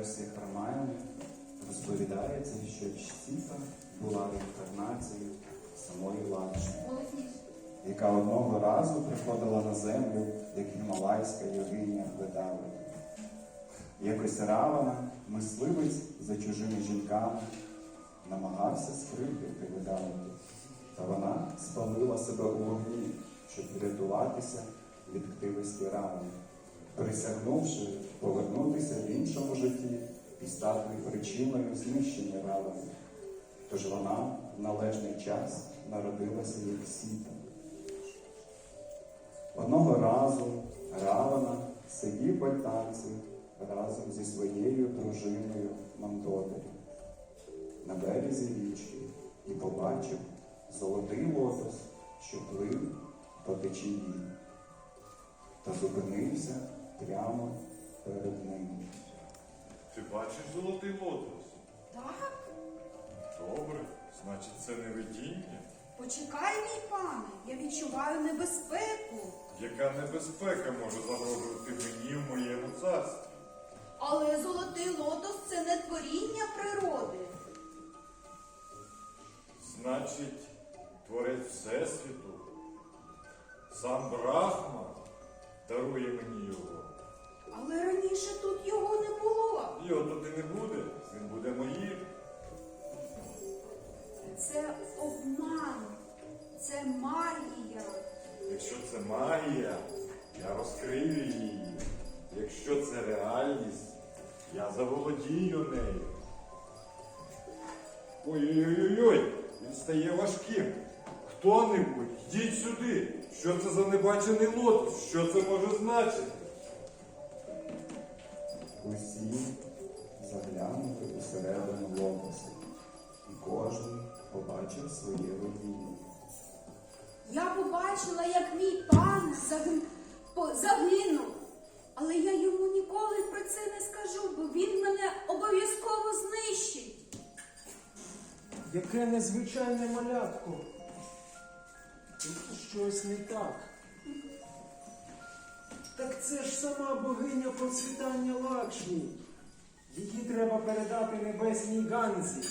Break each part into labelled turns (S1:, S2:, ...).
S1: версіях Ромаїни розповідається, що Чсіта була реінкарнацією самої Лакшми, яка одного разу приходила на землю як гімалайська йогиня Ведавити. Якось Равана, мисливець за чужими жінками, намагався скривдити Ведавити, та вона спалила себе у вогні, щоб врятуватися від ктивості Равани, присягнувши повернутися в іншому житті і стати причиною знищення Равани. Тож вона в належний час народилася як сіта. Одного разу Равана сидів в альтанці разом зі своєю дружиною Мандодарі на березі річки і побачив золотий лотос, що плив по течії, та зупинився прямо перед ним.
S2: Ти бачиш золотий лотос?
S3: Так?
S2: Добре, значить це не видіння.
S4: Почекай, мій пане, я відчуваю небезпеку.
S2: Яка небезпека може загрожувати мені в моєму царстві?
S4: Але золотий лотос це не творіння природи.
S2: Значить, творець Всесвіту, сам Брахма дарує мені його.
S4: Але раніше тут його не було.
S2: Його тут і не буде, він буде моїм.
S4: Це обман, це магія.
S2: Якщо це магія, я розкрию її. Якщо це реальність, я заволодію нею. Ой-ой-ой, він стає важким. Хто-небудь, йдіть сюди. Що це за небачений лотос? Що це може значити?
S1: Усі заглянули усередину лотоса, і кожен побачив своє видіння.
S4: Я побачила, як мій пан загин- по- загинув. Але я йому ніколи про це не скажу, бо він мене обов'язково знищить.
S5: Яке незвичайне малятко. Тут щось не так. Так це ж сама богиня процвітання Лакшмі. Її треба передати небесній Ганзі.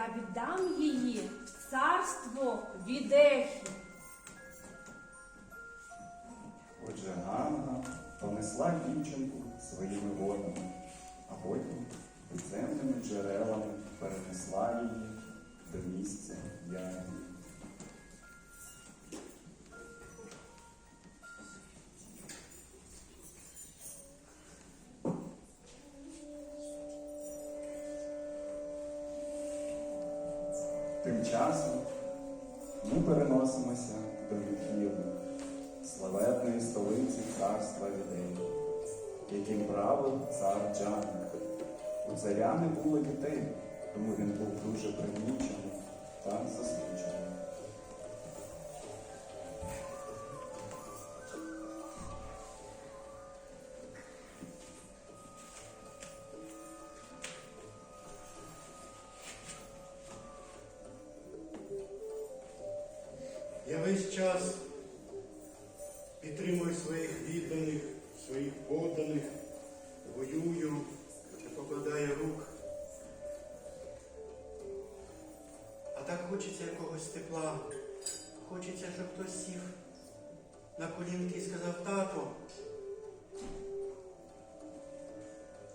S6: Я віддам її в царство відехи.
S1: Тим часом ми переносимося до Міхіли, славетної столиці царства людей, яким правив цар Джанник. У царя не було дітей, тому він був дуже примічений та засмучений.
S7: Час підтримую своїх відданих, своїх подданих, воюю, не покладаю рук. А так хочеться якогось тепла. Хочеться, щоб хтось сів на колінки і сказав, тато,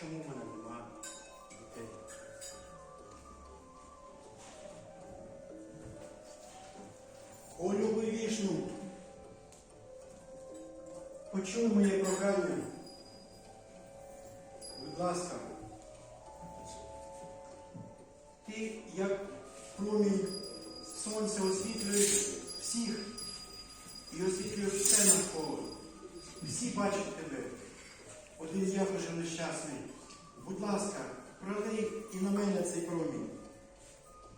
S7: чому мене нема почуй моє прохання. Будь ласка, ти як промінь сонця освітлюєш всіх і освітлюєш все навколо. Всі бачать тебе. Один я вже нещасний. Будь ласка, пролий і на мене цей промінь.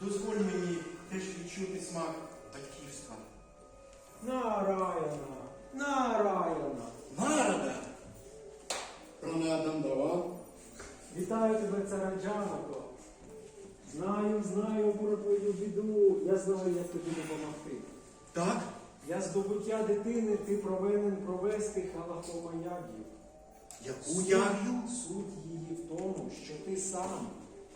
S7: дозволь мені теж відчути смак батьківства.
S5: Нараяна, нараяна.
S7: Нарада! Пранадам давав.
S5: Вітаю тебе, цараджанако. Знаю, знаю про твою біду. Я знаю, як тобі допомогти.
S7: Так?
S5: Для здобуття дитини ти повинен провести халахомаягію.
S7: Яку яг'ю?
S5: Суть її в тому, що ти сам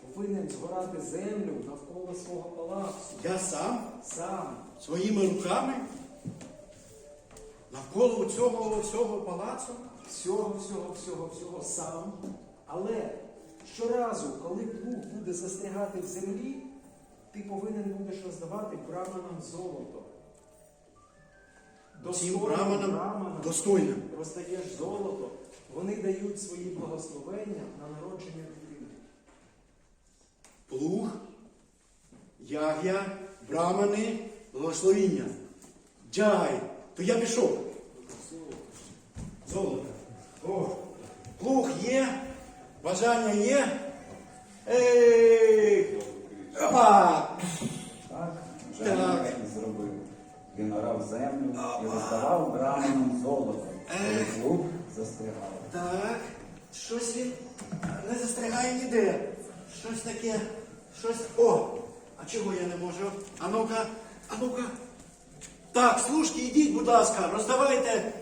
S5: повинен згорати землю навколо свого палацу.
S7: Я сам
S5: Сам.
S7: своїми руками навколо цього всього палацу.
S5: Всього, всього, всього, всього сам. Але щоразу, коли плуг буде застрягати в землі, ти повинен будеш роздавати браманам золото.
S7: Цим браманам достойно.
S5: роздаєш золото, вони дають свої благословення на народження дитини.
S7: Плуг, яг'я, брамани, благословіння. Джай. То я пішов. Золото. О, плуг є, бажання є. Ей! Опа!
S1: Так, вже
S7: Так.
S1: і зробив. Він орав землю і роздавав браманам золото, коли плуг застрягав.
S7: Так, щось він не застрягає ніде. Щось таке, щось. О! А чого я не можу? А ну-ка, а ну-ка. Так, служки, йдіть, будь ласка, роздавайте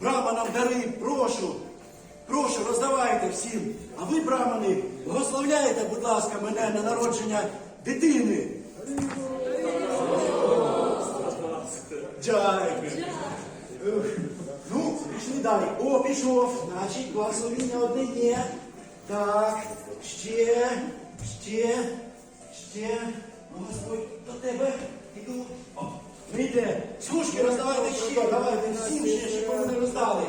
S7: браманам дари, прошу. Прошу, роздавайте всім. А ви, брамани, благословляйте, будь ласка, мене на народження дитини. Ух. Ну, пішли далі. О, пішов. Значить, благословіння одне є. Так, ще, ще, ще. Господь, до тебе іду. О, Прийде. Служки роздавайте ще, давайте всім ще, щоб вони роздали.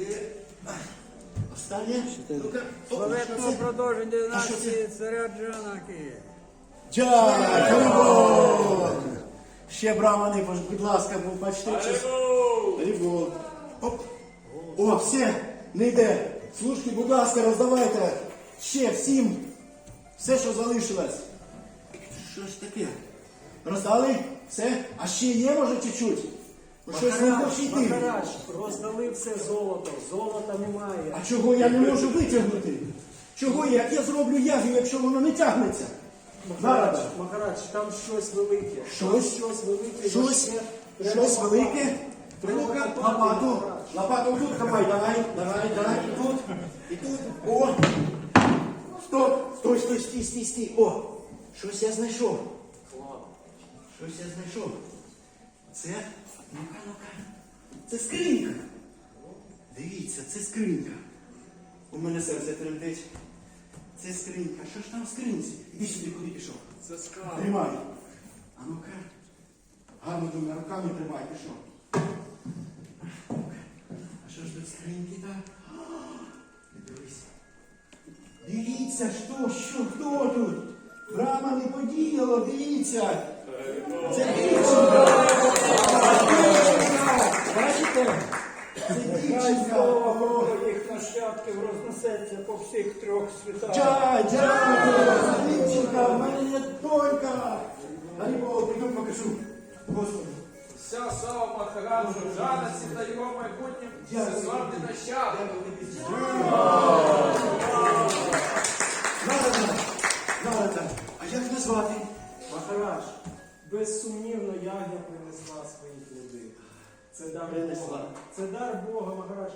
S7: Е, Останнє. Ну-ка, о,
S3: продовження
S7: А що це?
S3: династії царя Джанаки.
S7: Гарібо! Ще брамани, будь ласка, бо бачите. Оп. О, все, не йде. Служки, будь ласка, роздавайте. Ще всім. Все, що залишилось. Що ж таке? Роздали? Все? А ще є, може, чуть-чуть? Не.
S5: Махараш, роздали все золото, золота немає.
S7: А чого я не можу витягнути? Чого я? Як я зроблю ягу, якщо воно не тягнеться?
S5: Махарадж,
S7: Нарада.
S5: Махарадж, там щось велике.
S7: Щось?
S5: Щось велике.
S7: Щось?
S5: Треба
S7: Щось велике?
S5: Треба
S7: Ну-ка, лопату. Лопату тут давай, давай, давай, давай. І тут, і тут. О! Стоп! Стой, стой, стій, стій, стій. О! Щось я знайшов. Щось я знайшов. Це. Ну-ка, ну-ка. Це скринька. Дивіться, це скринька. У мене серце тремтить. Це скринька. Що ж там в скринці? Іди сюди, куди пішов.
S3: Це скарб.
S7: Тримай. А ну-ка. Гарно двома руками тримай, пішов. А що ж тут скриньки так? Дивись. Дивіться, що, що, хто тут? Брама не подіяло, дивіться.
S3: Всіх трьох світах.
S7: Дякую, це дівчинка, в мене є донька. Гарібо, піду покажу. Господи.
S3: Вся слава Махараджу, Джанасі та його майбутнім всеславним нащадкам.
S7: Нарада, Нарада, а як назвати?
S5: Махарадж, безсумнівно ягня принесла свої плоди. Це дар
S7: Принесла.
S5: Бога. Це дар Бога, Махарадж.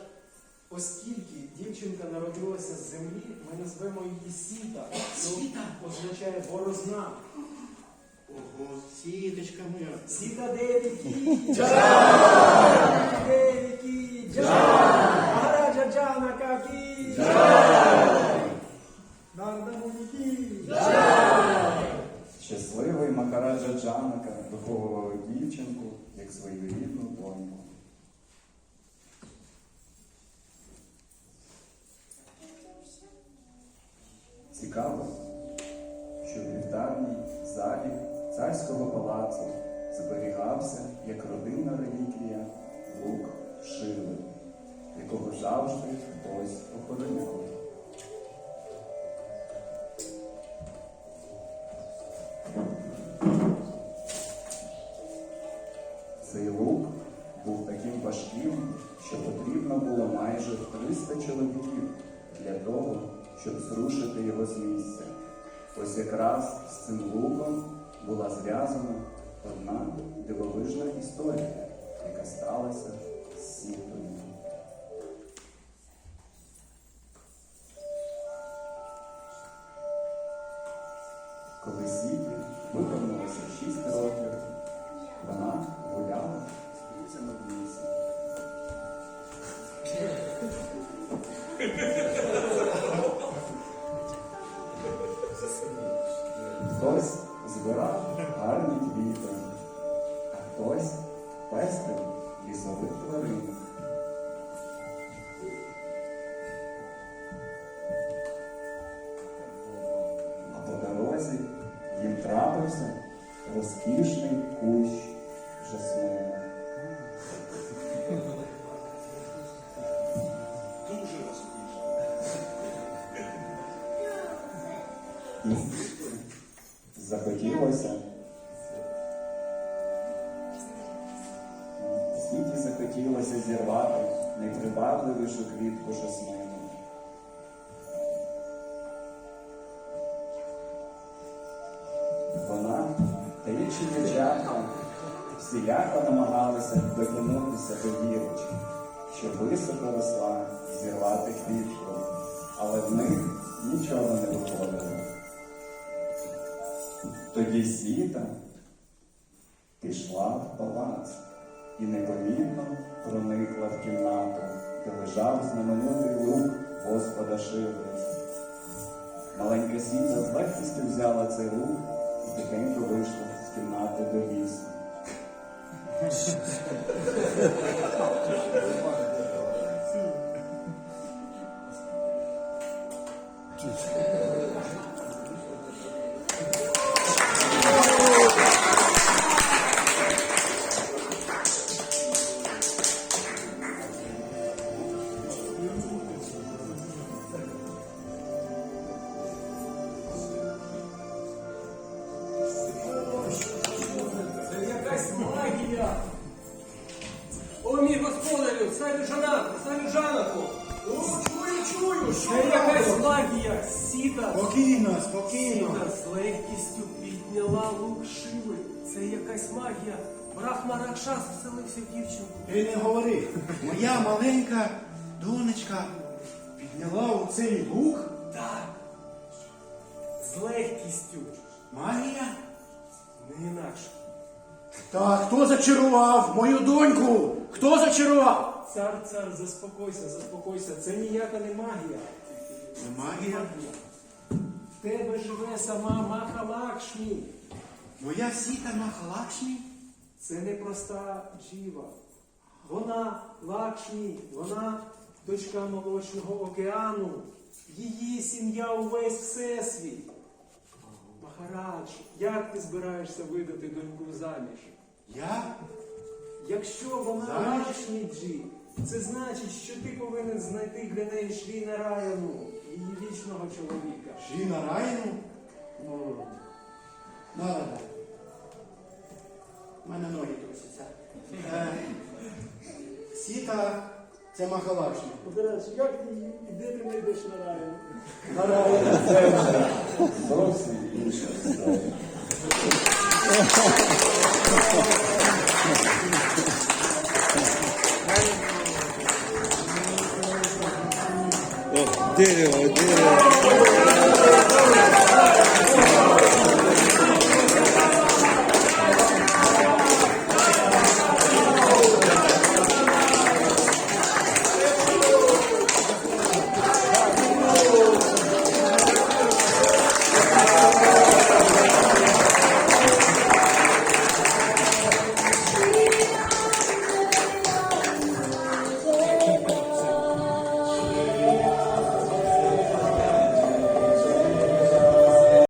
S5: Оскільки дівчинка народилася з землі, ми назвемо її Сіта.
S7: Сіта?
S5: означає борозна.
S7: Ого, сіточка моя.
S5: Сіта девіки! Джай! Девіки! Джай! Махараджа Джана Какі! Джай! Нарда Мудіки!
S1: Щасливий Махараджа Джанака виховував дівчинку як свою рідну доньку. 300 чоловіків для того, щоб зрушити його з місця. Ось якраз з цим луком була зв'язана одна дивовижна історія, яка сталася з Сітою. Коли Сіті виповнилося 6 років, вона гуляла з друзями в лісі. Хтось збирав гарні квіти, а хтось пестив лісових тварин. А по дорозі їм трапився розкішний кущ жасмину. Найпривабливішу квітку жасмину. Вона та інші дівчатка всіляко намагалися дотягнутися до вірочки, що високо росла зірвати квітку, але в них нічого не виходило. Тоді сіта пішла в палац і непомітно проникла в кімнату, де лежав знаменитий лук Господа Шиви. Маленька сіта з легкістю взяла цей лук і тихенько вийшла з кімнати до лісу.
S8: Брахма Ракшас вселився в дівчинку.
S7: Ти не говори. Моя маленька донечка підняла у цей лук.
S8: Так. З легкістю.
S7: Магія?
S8: Не інакше.
S7: Та хто зачарував мою доньку? Хто зачарував?
S5: Цар, цар, заспокойся, заспокойся. Це ніяка не магія.
S7: Не магія.
S5: В тебе живе сама Махалакшмі.
S7: Моя сіта Махалакшмі?
S5: Це не проста джіва. Вона Лакшмі, вона дочка молочного океану. Її сім'я увесь всесвіт. Махарадж, як ти збираєшся видати доньку заміж?
S7: Я?
S5: Якщо вона? Лакшмі Джі, це значить, що ти повинен знайти для неї Шрі Нараяну, її вічного чоловіка.
S7: Жіна Райну? Ну, надо. У мене ноги трусяться. Е, сіта це Махалакшмі.
S5: Махарадж, як ти? І де ти знайдеш Нараяну?
S1: Це вже зовсім інша.
S9: Дерево